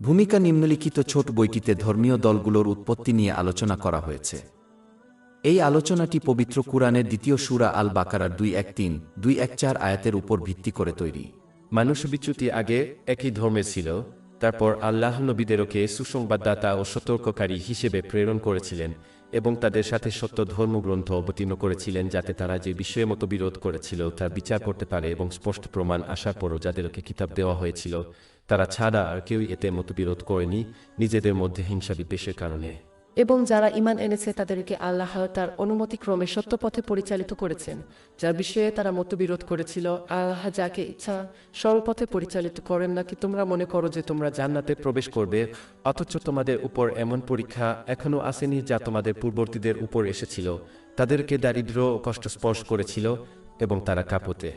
ভূমিকা নিম্নলিখিত ছোট বইটিতে ধর্মীয় দলগুলোর উৎপত্তি নিয়ে আলোচনা করা হয়েছে। এই আলোচনাটি পবিত্র কুরআনের দ্বিতীয় সুরা আল বাকারার দুই এক তিন, দুই এক চার আয়াতের উপর ভিত্তি করে তৈরি। মানুষ বিচ্যুতি আগে একই ধর্মে ছিল, তারপর আল্লাহ নবীদেরকে সুসংবাদদাতা ও সতর্ককারী হিসেবে প্রেরণ করেছিলেন। এবং তাদের সাথে সত্য ধর্মগ্রন্থ অবতীর্ণ করেছিলেন যাতে তারা যে বিষয়ে মতো বিরোধ করেছিল তার বিচার করতে পারে এবং স্পষ্ট প্রমাণ আসার পরও যাদেরকে কিতাব দেওয়া হয়েছিল, তারা ছাড়া আর কেউই এতে মতো বিরোধ করেনি, নিজেদের মধ্যে হিংসা বিদ্বেষের কারণে। এবং যারা ইমান এনেছে, তাদেরকে আল্লাহ তার অনুমতিক্রমে সত্য পথে পরিচালিত করেছেন, যার বিষয়ে তারা মতবিরোধ করেছিল। আল্লাহ যাকে ইচ্ছা, সরল পথে পরিচালিত করেন নাকি তোমরা মনে করো যে তোমরা জান্নাতে প্রবেশ করবে? অথচ তোমাদের উপর এমন পরীক্ষা এখনও আসেনি যা তোমাদের পূর্ববর্তীদের উপর এসেছিল। তাদেরকে দারিদ্র ও কষ্ট স্পর্শ করেছিল এবং তারা কাপতে।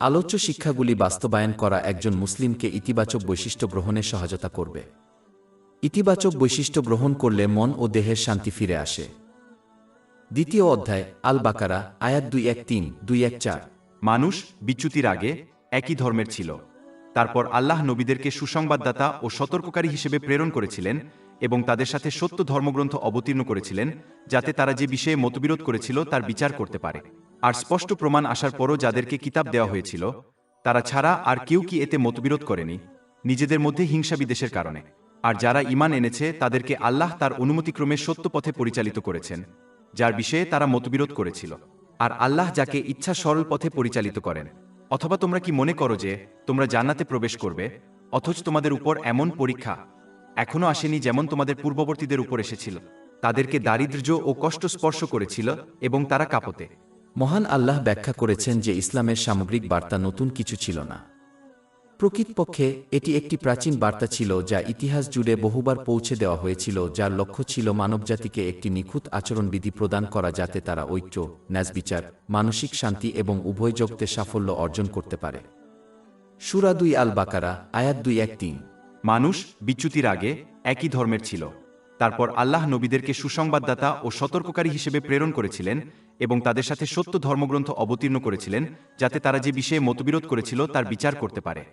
আলোচ্য শিক্ষাগুলি বাস্তবায়ন করা একজন মুসলিমকে ইতিবাচক বৈশিষ্ট্য গ্রহণে সহায়তা করবে। ইতিবাচক বৈশিষ্ট্য গ্রহণ করলে মন ও দেহের শান্তি ফিরে আসে। দ্বিতীয় অধ্যায় আল বাকারা আয়াত দুই এক তিন, দুই এক চার। মানুষ বিচ্যুতির আগে একই ধর্মের ছিল। তারপর আল্লাহ নবীদেরকে সুসংবাদদাতা ও সতর্ককারী হিসেবে প্রেরণ করেছিলেন এবং তাদের সাথে সত্য ধর্মগ্রন্থ অবতীর্ণ করেছিলেন, যাতে তারা যে বিষয়ে মতবিরোধ করেছিল তার বিচার করতে পারে। আর স্পষ্ট প্রমাণ আসার পরও যাদেরকে কিতাব দেওয়া হয়েছিল, তারা ছাড়া আর কেউ কি এতে মতবিরোধ করেনি, নিজেদের মধ্যে হিংসা বিদেশের কারণে। আর যারা ইমান এনেছে, তাদেরকে আল্লাহ তার অনুমতিক্রমে সত্য পথে পরিচালিত করেছেন, যার বিষয়ে তারা মতবিরোধ করেছিল। আর আল্লাহ যাকে ইচ্ছা সরল পথে পরিচালিত করেন। অথবা তোমরা কি মনে করো যে, তোমরা জান্নাতে প্রবেশ করবে, অথচ তোমাদের উপর এমন পরীক্ষা এখনও আসেনি যেমন তোমাদের পূর্ববর্তীদের উপর এসেছিল। তাদেরকে দারিদ্র্য ও কষ্ট স্পর্শ করেছিল এবং তারা কাপতে। মহান আল্লাহ ব্যাখ্যা করেছেন যে ইসলামের সামগ্রিক বার্তা নতুন কিছু ছিল না। প্রকৃতপক্ষে, এটি একটি প্রাচীন বার্তা ছিল যা ইতিহাস জুড়ে বহুবার পৌঁছে দেওয়া হয়েছিল, যার লক্ষ্য ছিল মানবজাতিকে একটি নিখুঁত আচরণবিধি প্রদান করা যাতে তারা ঐক্য ন্যাসবিচার মানসিক শান্তি এবং উভয় জগতে সাফল্য অর্জন করতে পারে। সুরা দুই আল বাকারা আয়াত দুই এক তিন। মানুষ বিচ্যুতির আগে একই ধর্মের ছিল। তারপর আল্লাহ নবীদেরকে সুসংবাদদাতা ও সতর্ককারী হিসেবে প্রেরণ করেছিলেন এবং তাদের সাথে সত্য ধর্মগ্রন্থ অবতীর্ণ করেছিলেন, যাতে তারা যে বিষয়ে মতবিরোধ করেছিল তার বিচার করতে পারে।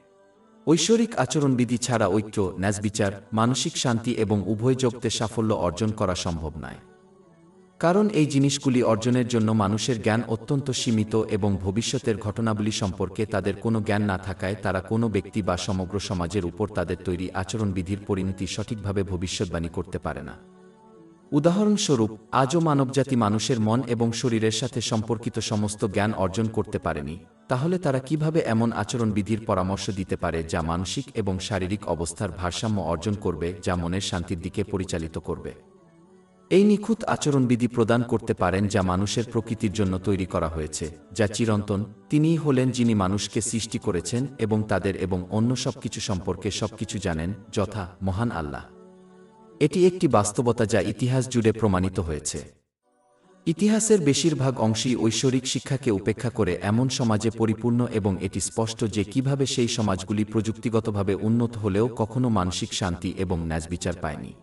ঐশ্বরিক আচরণবিধি ছাড়া ঐক্য, ন্যাসবিচার, মানসিক শান্তি এবং উভয় জগতে সাফল্য অর্জন করা সম্ভব নয়। কারণ এই জিনিসগুলি অর্জনের জন্য মানুষের জ্ঞান অত্যন্ত সীমিত এবং ভবিষ্যতের ঘটনাবলী সম্পর্কে তাদের কোনো জ্ঞান না থাকায় তারা কোনো ব্যক্তি বা সমগ্র সমাজের উপর তাদের তৈরি আচরণবিধির পরিণতি সঠিকভাবে ভবিষ্যৎবাণী করতে পারে না। উদাহরণস্বরূপ, আজও মানবজাতি মানুষের মন এবং শরীরের সাথে সম্পর্কিত সমস্ত জ্ঞান অর্জন করতে পারেনি, তাহলে তারা কীভাবে এমন আচরণবিধির পরামর্শ দিতে পারে যা মানসিক এবং শারীরিক অবস্থার ভারসাম্য অর্জন করবে, যা মনের শান্তির দিকে পরিচালিত করবে? এই নিখুঁত আচরণবিধি প্রদান করতে পারেন যা মানুষের প্রকৃতির জন্য তৈরি করা হয়েছে, যা চিরন্তন, তিনিই হলেন যিনি মানুষকে সৃষ্টি করেছেন এবং তাদের এবং অন্য সবকিছু সম্পর্কে সবকিছু জানেন, যথা মহান আল্লাহ। এটি একটি বাস্তবতা যা ইতিহাস জুড়ে প্রমাণিত হয়েছে। ইতিহাসের বেশিরভাগ অংশই ঐশ্বরিক শিক্ষাকে উপেক্ষা করে এমন সমাজে পরিপূর্ণ এবং এটি স্পষ্ট যে কীভাবে সেই সমাজগুলি প্রযুক্তিগতভাবে উন্নত হলেও কখনো মানসিক শান্তি এবং ন্যাজবিচার পায়নি।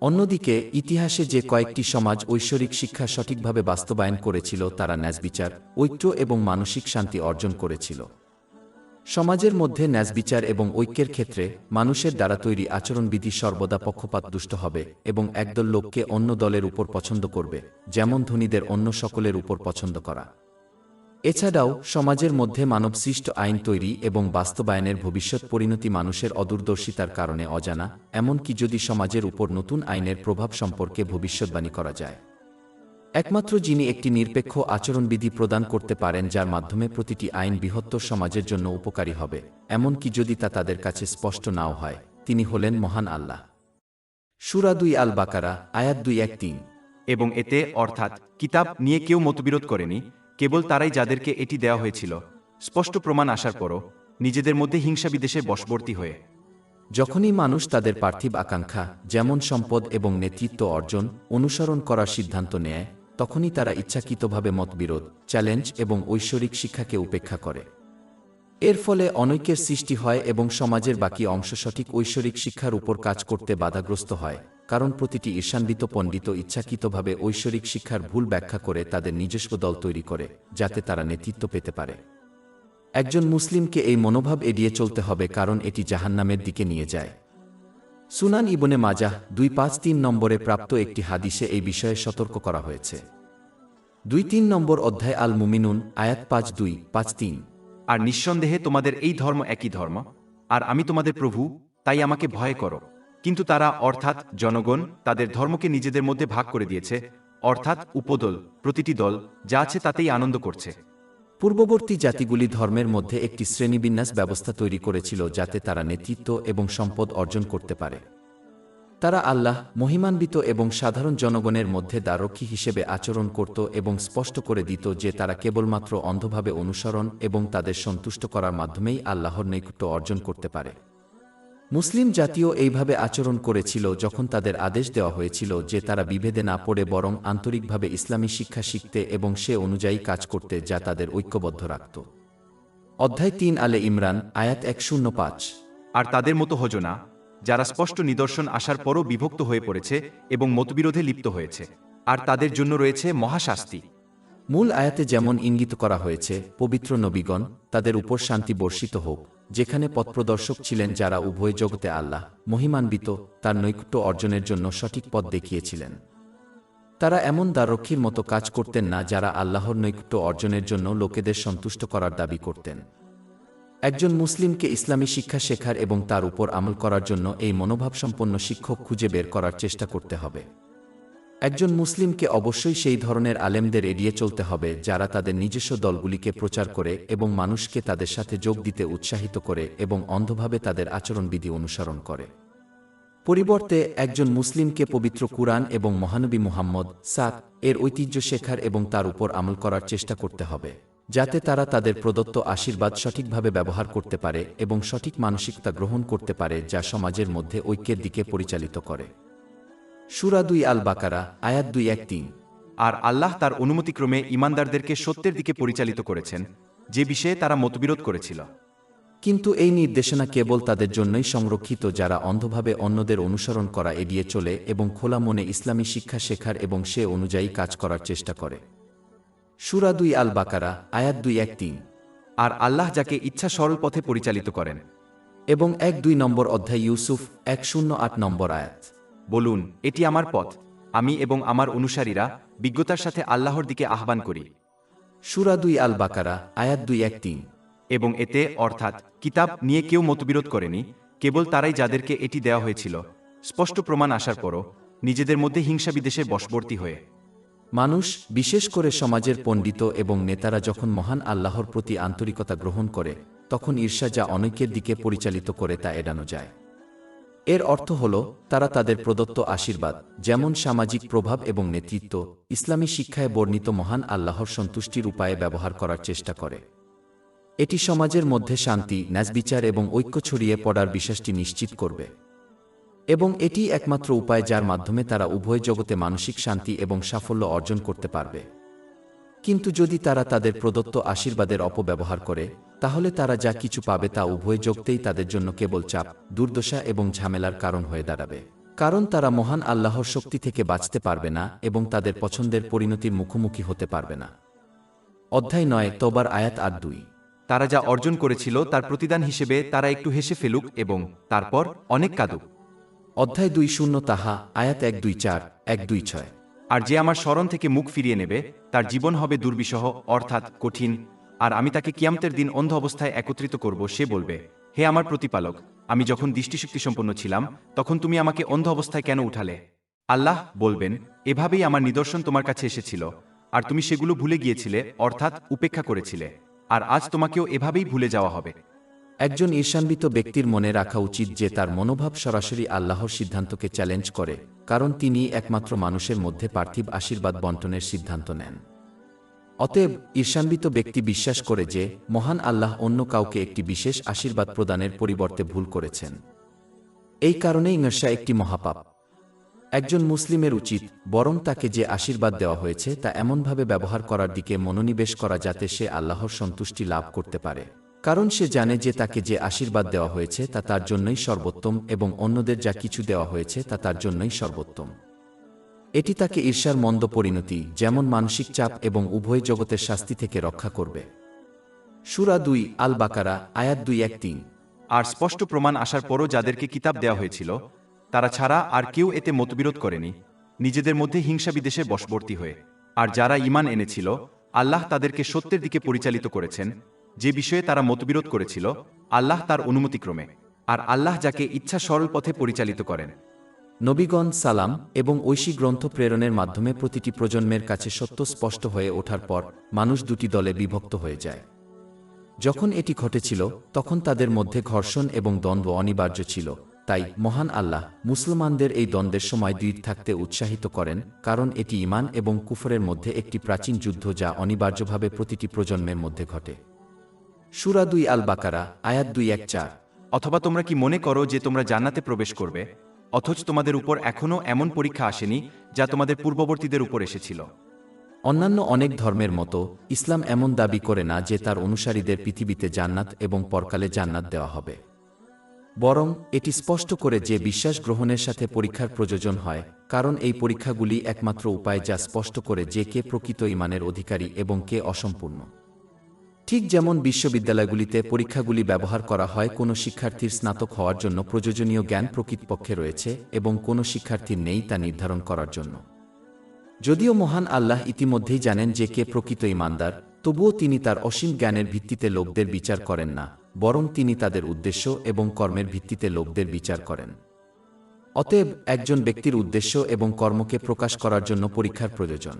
অন্যদিকে, ইতিহাসে যে কয়েকটি সমাজ ঐশ্বরিক শিক্ষা সঠিকভাবে বাস্তবায়ন করেছিল, তারা ন্যাজবিচার ঐক্য এবং মানসিক শান্তি অর্জন করেছিল। সমাজের মধ্যে ন্যাজবিচার এবং ঐক্যের ক্ষেত্রে মানুষের দ্বারা তৈরি আচরণবিধি সর্বদা পক্ষপাত দুষ্ট হবে এবং একদল লোককে অন্য দলের উপর পছন্দ করবে, যেমন ধনীদের অন্য সকলের উপর পছন্দ করা। এছাড়াও, সমাজের মধ্যে মানবসৃষ্ট আইন তৈরি এবং বাস্তবায়নের ভবিষ্যৎ পরিণতি মানুষের অদূরদর্শিতার কারণে অজানা, এমনকি যদি সমাজের উপর নতুন আইনের প্রভাব সম্পর্কে ভবিষ্যৎবাণী করা যায়। একমাত্র যিনি একটি নিরপেক্ষ আচরণবিধি প্রদান করতে পারেন যার মাধ্যমে প্রতিটি আইন বৃহত্তর সমাজের জন্য উপকারী হবে এমনকি যদি তা তাদের কাছে স্পষ্ট নাও হয় তিনি হলেন মহান আল্লাহ। সুরা দুই আল বাকারা আয়াত দুই এক তিন। এবং এতে অর্থাৎ কিতাব নিয়ে কেউ মতবিরোধ করেনি কেবল তারাই যাদেরকে এটি দেওয়া হয়েছিল স্পষ্ট প্রমাণ আসার পরও নিজেদের মধ্যে হিংসা বিদেশে বশবর্তী হয়ে। যখনই মানুষ তাদের পার্থিব আকাঙ্ক্ষা যেমন সম্পদ এবং নেতৃত্ব অর্জন অনুসরণ করার সিদ্ধান্ত নেয় তখনই তারা ইচ্ছাকৃতভাবে মতবিরোধ, চ্যালেঞ্জ এবং ঐশ্বরিক শিক্ষাকে উপেক্ষা করে। এর ফলে অনৈক্যের সৃষ্টি হয় এবং সমাজের বাকি অংশ সঠিক ঐশ্বরিক শিক্ষার উপর কাজ করতে বাধাগ্রস্ত হয়, কারণ প্রতিটি ঈর্ষান্বিত পণ্ডিত ইচ্ছাকৃতভাবে ঐশ্বরিক শিক্ষার ভুল ব্যাখ্যা করে তাদের নিজস্ব দল তৈরি করে, যাতে তারা নেতৃত্ব পেতে পারে। একজন মুসলিমকে এই মনোভাব এড়িয়ে চলতে হবে কারণ এটি জাহান্নামের দিকে নিয়ে যায়। সুনান ইবনে মাজাহ দুই পাঁচ তিন নম্বরে প্রাপ্ত একটি হাদিসে এই বিষয়ে সতর্ক করা হয়েছে। দুই তিন নম্বর অধ্যায় আল মুমিনুন আয়াত পাঁচ দুই, পাঁচ তিন। আর নিঃসন্দেহে তোমাদের এই ধর্ম একই ধর্ম। আর আমি তোমাদের প্রভু, তাই আমাকে ভয় করো। কিন্তু তারা অর্থাৎ জনগণ তাদের ধর্মকে নিজেদের মধ্যে ভাগ করে দিয়েছে। অর্থাৎ উপদল, প্রতিটি দল, যা আছে তাতেই আনন্দ করছে। পূর্ববর্তী জাতিগুলি ধর্মের মধ্যে একটি শ্রেণীবিন্যাস ব্যবস্থা তৈরি করেছিল যাতে তারা নেতৃত্ব এবং সম্পদ অর্জন করতে পারে। তারা আল্লাহ, মহিমান্বিত এবং সাধারণ জনগণের মধ্যে দ্বারক্ষী হিসেবে আচরণ করত এবং স্পষ্ট করে দিত যে তারা কেবলমাত্র অন্ধভাবে অনুসরণ এবং তাদের সন্তুষ্ট করার মাধ্যমেই আল্লাহর নৈকট্য অর্জন করতে পারে। মুসলিম জাতীয় এইভাবে আচরণ করেছিল যখন তাদের আদেশ দেওয়া হয়েছিল যে তারা বিভেদে না পড়ে বরং আন্তরিকভাবে ইসলামী শিক্ষা শিখতে এবং সে অনুযায়ী কাজ করতে যা তাদের ঐক্যবদ্ধ রাখত। অধ্যায় তিন আলে ইমরান আয়াত এক শূন্য পাঁচ। আর তাদের মতো হজ না যারা স্পষ্ট নিদর্শন আসার পরও বিভক্ত হয়ে পড়েছে এবং মতবিরোধে লিপ্ত হয়েছে। আর তাদের জন্য রয়েছে মহাশাস্তি। মূল আয়াতে যেমন ইঙ্গিত করা হয়েছে পবিত্র নবীগণ তাদের উপর শান্তি বর্ষিত হোক। যেখানে পথপ্রদর্শক ছিলেন যারা উভয় জগতে আল্লাহ, মহিমান্বিত, তার নৈকট্য অর্জনের জন্য সঠিক পথ দেখিয়েছিলেন। তারা এমন দ্বারক্ষীর মতো কাজ করতেন না যারা আল্লাহর নৈকট্য অর্জনের জন্য লোকেদের সন্তুষ্ট করার দাবি করতেন। একজন মুসলিমকে ইসলামী শিক্ষা শেখার এবং তার উপর আমল করার জন্য এই মনোভাবসম্পন্ন শিক্ষক খুঁজে বের করার চেষ্টা করতে হবে। একজন মুসলিমকে অবশ্যই সেই ধরনের আলেমদের এড়িয়ে চলতে হবে যারা তাদের নিজস্ব দলগুলিকে প্রচার করে এবং মানুষকে তাদের সাথে যোগ দিতে উৎসাহিত করে এবং অন্ধভাবে তাদের আচরণবিধি অনুসরণ করে। পরিবর্তে, একজন মুসলিমকে পবিত্র কুরআন এবং মহানবী মুহাম্মদ সাক এর ঐতিহ্য শেখার এবং তার উপর আমল করার চেষ্টা করতে হবে, যাতে তারা তাদের প্রদত্ত আশীর্বাদ সঠিকভাবে ব্যবহার করতে পারে এবং সঠিক মানসিকতা গ্রহণ করতে পারে যা সমাজের মধ্যে ঐক্যের দিকে পরিচালিত করে। সুরা দুই আল বাকারা আয়াত দুই এক তিন। আর আল্লাহ তার অনুমতিক্রমে ইমানদারদেরকে সত্যের দিকে পরিচালিত করেছেন, যে বিষয়ে তারা মতবিরোধ করেছিল। কিন্তু এই নির্দেশনা কেবল তাদের জন্যই সংরক্ষিত যারা অন্ধভাবে অন্যদের অনুসরণ করা এড়িয়ে চলে এবং খোলা মনে ইসলামী শিক্ষা শেখার এবং সে অনুযায়ী কাজ করার চেষ্টা করে। সুরা দুই আল বাকারা আয়াত দুই এক তিন। আর আল্লাহ যাকে ইচ্ছা সরল পথে পরিচালিত করেন। এবং এক দুই নম্বর অধ্যায় ইউসুফ, এক শূন্য আট নম্বর আয়াত। বলুন এটি আমার পথ। আমি এবং আমার অনুসারীরা বিজ্ঞতার সাথে আল্লাহর দিকে আহ্বান করি। সুরা দুই আল বাকারা আয়াত দুই এক তিন। এবং এতে অর্থাৎ কিতাব নিয়ে কেউ মতবিরোধ করেনি কেবল তারাই যাদেরকে এটি দেওয়া হয়েছিল। স্পষ্ট প্রমাণ আসার পরও নিজেদের মধ্যে হিংসা বিদেশে বশবর্তী হয়ে। মানুষ বিশেষ করে সমাজের পণ্ডিত এবং নেতারা যখন মহান আল্লাহর প্রতি আন্তরিকতা গ্রহণ করে তখন ঈর্ষা যা অনেকের দিকে পরিচালিত করে তা এড়ানো যায়। এর অর্থ হল, তারা তাদের প্রদত্ত আশীর্বাদ, যেমন সামাজিক প্রভাব এবং নেতৃত্ব, ইসলামী শিক্ষায় বর্ণিত মহান আল্লাহর সন্তুষ্টির উপায়ে ব্যবহার করার চেষ্টা করে। এটি সমাজের মধ্যে শান্তি ন্যাসবিচার এবং ঐক্য ছড়িয়ে পড়ার বিশ্বাসটি নিশ্চিত করবে। এবং এটি একমাত্র উপায় যার মাধ্যমে তারা উভয় জগতে মানসিক শান্তি এবং সাফল্য অর্জন করতে পারবে। কিন্তু যদি তারা তাদের প্রদত্ত আশীর্বাদের অপব্যবহার করে, তাহলে তারা যা কিছু পাবে তা উভয় যোগতেই তাদের জন্য কেবল চাপ, দুর্দশা এবং ঝামেলার কারণ হয়ে দাঁড়াবে। কারণ তারা মহান আল্লাহর শক্তি থেকে বাঁচতে পারবে না এবং তাদের পছন্দের পরিণতির মুখোমুখি হতে পারবে না। অধ্যায় নয় তোবার আয়াত আর দুই। তারা যা অর্জন করেছিল তার প্রতিদান হিসেবে তারা একটু হেসে ফেলুক এবং তারপর অনেক কাঁদুক। অধ্যায় দুই শূন্য তাহা, আয়াত এক দুই চার, এক দুই ছয়। আর যে আমার স্মরণ থেকে মুখ ফিরিয়ে নেবে, তার জীবন হবে দুর্বিষহ, অর্থাৎ কঠিন, আর আমি তাকে কিয়ামতের দিন অন্ধ অবস্থায় একত্রিত করব, সে বলবে, হে আমার প্রতিপালক, আমি যখন দৃষ্টিশক্তি সম্পন্ন ছিলাম, তখন তুমি আমাকে অন্ধ অবস্থায় কেন উঠালে? আল্লাহ বলবেন, এভাবেই আমার নিদর্শন তোমার কাছে এসেছিল, আর তুমি সেগুলো ভুলে গিয়েছিলে, অর্থাৎ উপেক্ষা করেছিলে, আর আজ তোমাকেও এভাবেই ভুলে যাওয়া হবে। একজন ঈর্ষান্বিত ব্যক্তির মনে রাখা উচিত যে তার মনোভাব সরাসরি আল্লাহর সিদ্ধান্তকে চ্যালেঞ্জ করে, কারণ তিনি একমাত্র মানুষের মধ্যে পার্থিব আশীর্বাদ বন্টনের সিদ্ধান্ত নেন। অতএব ঈর্ষান্বিত ব্যক্তি বিশ্বাস করে যে, মহান আল্লাহ অন্য কাউকে একটি বিশেষ আশীর্বাদ প্রদানের পরিবর্তে ভুল করেছেন। এই কারণেই ঈর্ষা একটি মহাপাপ। একজন মুসলিমের উচিত, বরং তাকে যে আশীর্বাদ দেওয়া হয়েছে তা এমনভাবে ব্যবহার করার দিকে মনোনিবেশ করা যাতে সে আল্লাহর সন্তুষ্টি লাভ করতে পারে। কারণ সে জানে যে তাকে যে আশীর্বাদ দেওয়া হয়েছে তা তার জন্যই সর্বোত্তম এবং অন্যদের যা কিছু দেওয়া হয়েছে তা তার জন্যই সর্বোত্তম। এটি তাকে ঈর্ষার মন্দ পরিণতি, যেমন মানসিক চাপ এবং উভয় জগতের শাস্তি থেকে রক্ষা করবে। সুরা দুই আল বাকারা আয়াত দুই, এক, তিন। আর স্পষ্ট প্রমাণ আসার পরও যাদেরকে কিতাব দেওয়া হয়েছিল, তারা ছাড়া আর কেউ এতে মতবিরোধ করেনি। নিজেদের মধ্যে হিংসা বিদেশে বশবর্তী হয়ে। আর যারা ঈমান এনেছিল, আল্লাহ তাদেরকে সত্যের দিকে পরিচালিত করেছেন যে বিষয়ে তারা মতবিরোধ করেছিল, আল্লাহ তার অনুমতিক্রমে, আর আল্লাহ যাকে ইচ্ছা সরল পথে পরিচালিত করেন। নবীগণ সালাম এবং ঐশী গ্রন্থ প্রেরণের মাধ্যমে প্রতিটি প্রজন্মের কাছে সত্য স্পষ্ট হয়ে ওঠার পর মানুষ দুটি দলে বিভক্ত হয়ে যায়। যখন এটি ঘটেছিল, তখন তাদের মধ্যে ঘর্ষণ এবং দ্বন্দ্ব অনিবার্য ছিল। তাই মহান আল্লাহ মুসলমানদের এই দ্বন্দ্বের সময় দুই থাকতে উৎসাহিত করেন, কারণ এটি ইমান এবং কুফরের মধ্যে একটি প্রাচীন যুদ্ধ যা অনিবার্যভাবে প্রতিটি প্রজন্মের মধ্যে ঘটে। সুরা দুই আল বাকারা আয়াত দুই এক চার। অথবা তোমরা কি মনে করো যে তোমরা জান্নাতে প্রবেশ করবে? অথচ তোমাদের উপর এখনও এমন পরীক্ষা আসেনি যা তোমাদের পূর্ববর্তীদের উপর এসেছিল। অন্যান্য অনেক ধর্মের মতো ইসলাম এমন দাবি করে না যে তার অনুসারীদের পৃথিবীতে জান্নাত এবং পরকালে জান্নাত দেওয়া হবে। বরং এটি স্পষ্ট করে যে বিশ্বাস গ্রহণের সাথে পরীক্ষার প্রয়োজন হয় কারণ এই পরীক্ষাগুলি একমাত্র উপায় যা স্পষ্ট করে যে কে প্রকৃত ইমানের অধিকারী এবং কে অসম্পূর্ণ। ঠিক যেমন বিশ্ববিদ্যালয়গুলিতে পরীক্ষাগুলি ব্যবহার করা হয়, কোনো শিক্ষার্থীর স্নাতক হওয়ার জন্য প্রয়োজনীয় জ্ঞান প্রকৃতপক্ষে রয়েছে এবং কোনো শিক্ষার্থীর নেই তা নির্ধারণ করার জন্য। যদিও মহান আল্লাহ ইতিমধ্যেই জানেন যে কে প্রকৃত ইমানদার, তবুও তিনি তার অসীম জ্ঞানের ভিত্তিতে লোকদের বিচার করেন না, বরং তিনি তাদের উদ্দেশ্য এবং কর্মের ভিত্তিতে লোকদের বিচার করেন। অতএব একজন ব্যক্তির উদ্দেশ্য এবং কর্মকে প্রকাশ করার জন্য পরীক্ষার প্রয়োজন।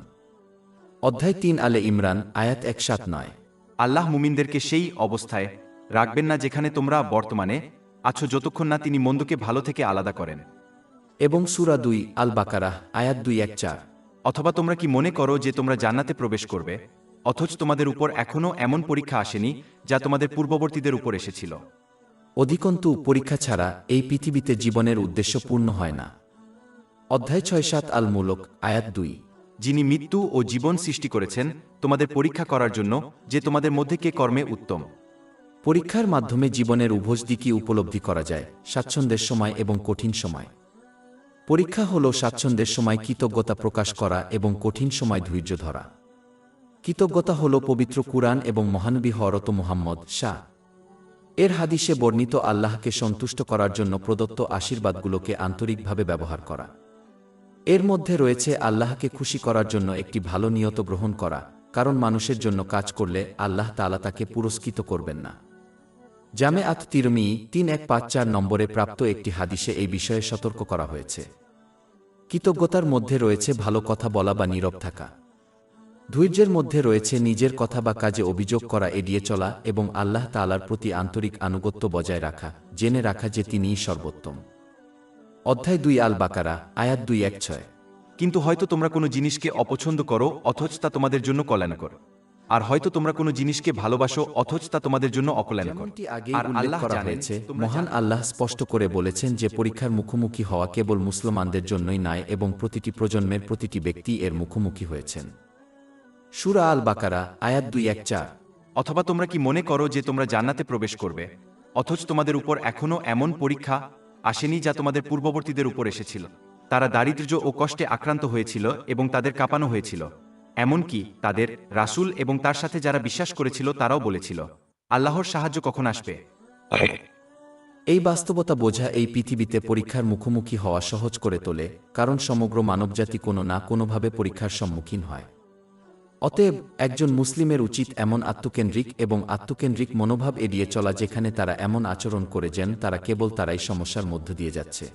অধ্যায় তিন আলে ইমরান, আয়াত এক সাত নয়। আল্লাহ মুমিনদেরকে সেই অবস্থায় রাখবেন না যেখানে তোমরা বর্তমানে আছো যতক্ষণ না তিনি মন্দকে ভালো থেকে আলাদা করেন। এবং সুরা দুই আল বাকারাহ আয়াত দুই এক চার। অথবা তোমরা কি মনে করো যে তোমরা জান্নাতে প্রবেশ করবে অথচ তোমাদের উপর এখনও এমন পরীক্ষা আসেনি যা তোমাদের পূর্ববর্তীদের উপর এসেছিল? অধিকন্তু পরীক্ষা ছাড়া এই পৃথিবীতে জীবনের উদ্দেশ্য পূর্ণ হয় না। অধ্যায় ছয় সাত আল মূলক আয়াত দুই। যিনি মৃত্যু ও জীবন সৃষ্টি করেছেন, তোমাদের পরীক্ষা করার জন্য যে তোমাদের মধ্যে কে কর্মে উত্তম। পরীক্ষার মাধ্যমে জীবনের উভয় দিকই উপলব্ধি করা যায়, স্বাচ্ছন্দ্যের সময় এবং কঠিন সময়। পরীক্ষা হল স্বাচ্ছন্দ্যের সময় কৃতজ্ঞতা প্রকাশ করা এবং কঠিন সময় ধৈর্য ধরা। কৃতজ্ঞতা হল পবিত্র কুরআন এবং মহানবী হরত মুহাম্মদ শাহ। এর হাদিসে বর্ণিত আল্লাহকে সন্তুষ্ট করার জন্য প্রদত্ত আশীর্বাদগুলোকে আন্তরিকভাবে ব্যবহার করা। এর মধ্যে রয়েছে আল্লাহকে খুশি করার জন্য একটি ভালো নিয়ত গ্রহণ করা, কারণ মানুষের জন্য কাজ করলে আল্লাহ তালা তাকে পুরস্কৃত করবেন না। জামে আত তিরমি তিন এক পাঁচ চার নম্বরে প্রাপ্ত একটি হাদিসে এই বিষয়ে সতর্ক করা হয়েছে। কৃতজ্ঞতার মধ্যে রয়েছে ভালো কথা বলা বা নীরব থাকা। ধৈর্যের মধ্যে রয়েছে নিজের কথা বা কাজে অভিযোগ করা এড়িয়ে চলা এবং আল্লাহ তালার প্রতি আন্তরিক আনুগত্য বজায় রাখা, জেনে রাখা যে তিনিই সর্বোত্তম। অধ্যায় দুই আল বাকারা আয়াত দুই এক ছয়। কিন্তু হয়তো তোমরা কোনো জিনিসকে অপছন্দ করো অথচ তা তোমাদের জন্য কল্যাণকর। আর হয়তো তোমরা কোনো জিনিসকে ভালোবাসো অথচ তা তোমাদের জন্য অকল্যাণকর। আর আল্লাহ হয়েছে মহান আল্লাহ স্পষ্ট করে বলেছেন যে পরীক্ষার মুখোমুখি হওয়া কেবল মুসলমানদের জন্যই নয় এবং প্রতিটি প্রজন্মের প্রতিটি ব্যক্তি এর মুখোমুখি হয়েছেন। সুরা আল বাকারা আয়াত দুই এক চার। অথবা তোমরা কি মনে করো যে তোমরা জান্নাতে প্রবেশ করবে? অথচ তোমাদের উপর এখনও এমন পরীক্ষা আসেনি যা তোমাদের পূর্ববর্তীদের উপর এসেছিল। তারা দারিদ্র্য ও কষ্টে আক্রান্ত হয়েছিল এবং তাদের কাঁপানো হয়েছিল। এমনকি তাদের রাসূল এবং তার সাথে যারা বিশ্বাস করেছিল তারাও বলেছিল, আল্লাহর সাহায্য কখন আসবে? এই বাস্তবতা বোঝা এই পৃথিবীতে পরীক্ষার মুখোমুখি হওয়া সহজ করে তোলে, কারণ সমগ্র মানবজাতি কোনো না কোনোভাবে পরীক্ষার সম্মুখীন হয়। অতএব একজন মুসলিমের উচিত এমন আত্মকেন্দ্রিক এবং আত্মকেন্দ্রিক মনোভাব এড়িয়ে চলা যেখানে তারা এমন আচরণ করে যেন তারা কেবল তারাই সমস্যার মধ্য দিয়ে যাচ্ছে।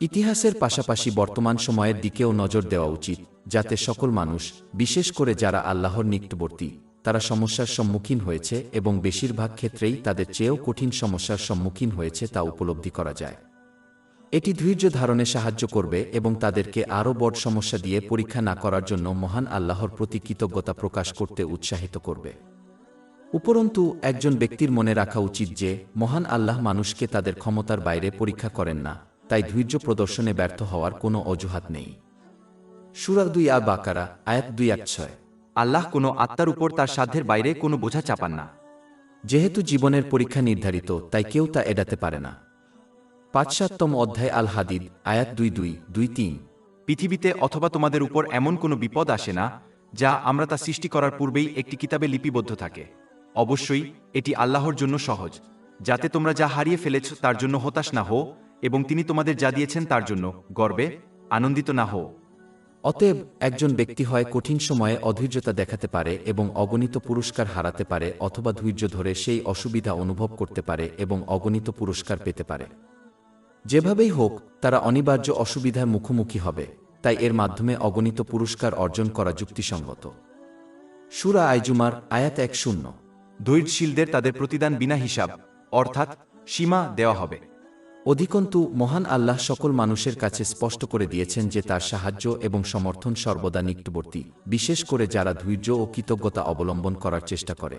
ইতিহাসের পাশাপাশি বর্তমান সময়ের দিকেও নজর দেওয়া উচিত, যাতে সকল মানুষ, বিশেষ করে যারা আল্লাহর নিকটবর্তী, তারা সমস্যার সম্মুখীন হয়েছে এবং বেশিরভাগ ক্ষেত্রেই তাদের চেয়েও কঠিন সমস্যার সম্মুখীন হয়েছে তা উপলব্ধি করা যায়। এটি ধৈর্য ধারণে সাহায্য করবে এবং তাদেরকে আরও বড় সমস্যা দিয়ে পরীক্ষা না করার জন্য মহান আল্লাহর প্রতি কৃতজ্ঞতা প্রকাশ করতে উৎসাহিত করবে। উপরন্তু একজন ব্যক্তির মনে রাখা উচিত যে মহান আল্লাহ মানুষকে তাদের ক্ষমতার বাইরে পরীক্ষা করেন না তাই ধৈর্য প্রদর্শনে ব্যর্থ হওয়ার কোনো অজুহাত নেই। সুরা দুই আ বাকারা আয়াত দুই এক ছয়। আল্লাহ কোনো আত্মার উপর তার সাধ্যের বাইরে কোনো বোঝা চাপান না। যেহেতু জীবনের পরীক্ষা নির্ধারিত তাই কেউ তা এড়াতে পারে না। পাঁচসাততম অধ্যায় আল হাদিদ আয়াত দুই দুই দুই তিন। পৃথিবীতে অথবা তোমাদের উপর এমন কোনো বিপদ আসে না যা আমরা তা সৃষ্টি করার পূর্বেই একটি কিতাবে লিপিবদ্ধ থাকে। অবশ্যই এটি আল্লাহর জন্য সহজ। যাতে তোমরা যা হারিয়ে ফেলেছ তার জন্য হতাশ না হো এবং তিনি তোমাদের যা দিয়েছেন তার জন্য গর্বে আনন্দিত না হও। অতএব একজন ব্যক্তি হয় কঠিন সময়ে অধৈর্যতা দেখাতে পারে এবং অগণিত পুরস্কার হারাতে পারে অথবা ধৈর্য ধরে সেই অসুবিধা অনুভব করতে পারে এবং অগণিত পুরস্কার পেতে পারে। যেভাবেই হোক তারা অনিবার্য অসুবিধার মুখোমুখি হবে তাই এর মাধ্যমে অগণিত পুরস্কার অর্জন করা যুক্তিসঙ্গত। সুরা আইজুমার আয়াত এক শূন্য। ধৈর্যশীলদের তাদের প্রতিদান বিনা হিসাব অর্থাৎ সীমা দেওয়া হবে। অধিকন্তু মহান আল্লাহ সকল মানুষের কাছে স্পষ্ট করে দিয়েছেন যে তার সাহায্য এবং সমর্থন সর্বদা নিকটবর্তী বিশেষ করে যারা ধৈর্য ও কৃতজ্ঞতা অবলম্বন করার চেষ্টা করে।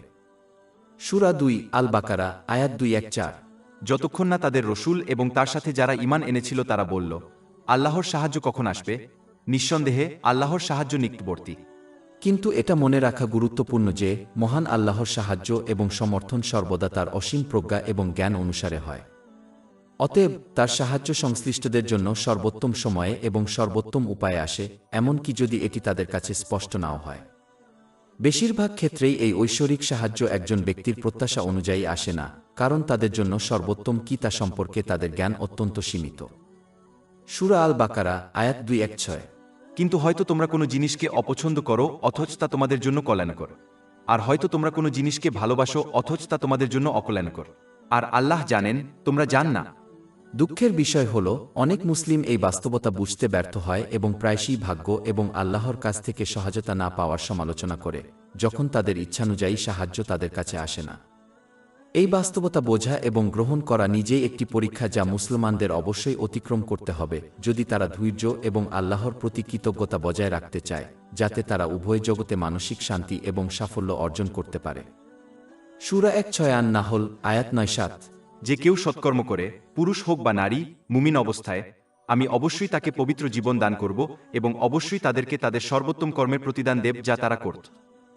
সুরা দুই আল বাকারা আয়াত দুই এক চার। যতক্ষণ না তাদের রসুল এবং তার সাথে যারা ইমান এনেছিল তারা বলল, আল্লাহর সাহায্য কখন আসবে? নিঃসন্দেহে, আল্লাহর সাহায্য নিকটবর্তী। কিন্তু এটা মনে রাখা গুরুত্বপূর্ণ যে, মহান আল্লাহর সাহায্য এবং সমর্থন সর্বদা তার অসীম প্রজ্ঞা এবং জ্ঞান অনুসারে হয়। অতএব, তার সাহায্য সংশ্লিষ্টদের জন্য সর্বোত্তম সময়ে এবং সর্বোত্তম উপায়ে আসে, এমনকি যদি এটি তাদের কাছে স্পষ্ট নাও হয়। বেশিরভাগ ক্ষেত্রেই এই ঐশ্বরিক সাহায্য একজন ব্যক্তির প্রত্যাশা অনুযায়ী আসে না। কারণ তাদের জন্য সর্বোত্তম কি তা সম্পর্কে তাদের জ্ঞান অত্যন্ত সীমিত। সুরা আল বাকারা আয়াত দুই এক ছয়। কিন্তু হয়তো তোমরা কোনো জিনিসকে অপছন্দ করো অথচ তা তোমাদের জন্য কল্যাণকর। আর হয়তো তোমরা কোনো জিনিসকে ভালোবাসো অথচ তা তোমাদের জন্য অকল্যাণকর। আর আল্লাহ জানেন তোমরা জান না। দুঃখের বিষয় হল অনেক মুসলিম এই বাস্তবতা বুঝতে ব্যর্থ হয় এবং প্রায়শই ভাগ্য এবং আল্লাহর কাছ থেকে সহায়তা না পাওয়ার সমালোচনা করে যখন তাদের ইচ্ছানুযায়ী সাহায্য তাদের কাছে আসে না। এই বাস্তবতা বোঝা এবং গ্রহণ করা নিজেই একটি পরীক্ষা যা মুসলমানদের অবশ্যই অতিক্রম করতে হবে, যদি তারা ধৈর্য এবং আল্লাহর প্রতি কৃতজ্ঞতা বজায় রাখতে চায়, যাতে তারা উভয় জগতে মানসিক শান্তি এবং সাফল্য অর্জন করতে পারে। সুরা এক ছয়ান নাহল, আয়াত নয় সাত। যে কেউ সৎকর্ম করে, পুরুষ হোক বা নারী, মুমিন অবস্থায়, আমি অবশ্যই তাকে পবিত্র জীবন দান করব এবং অবশ্যই তাদেরকে তাদের সর্বোত্তম কর্মের প্রতিদান দেব যা তারা করত।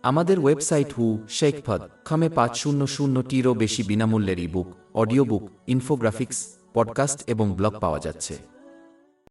আমাদের ওয়েবসাইট হু শেখফদ, খামে পাঁচ শূন্য শূন্যটিরও বেশি বিনামূল্যের ebook, audio book, infographics, podcast এবং ব্লগ পাওয়া যাচ্ছে।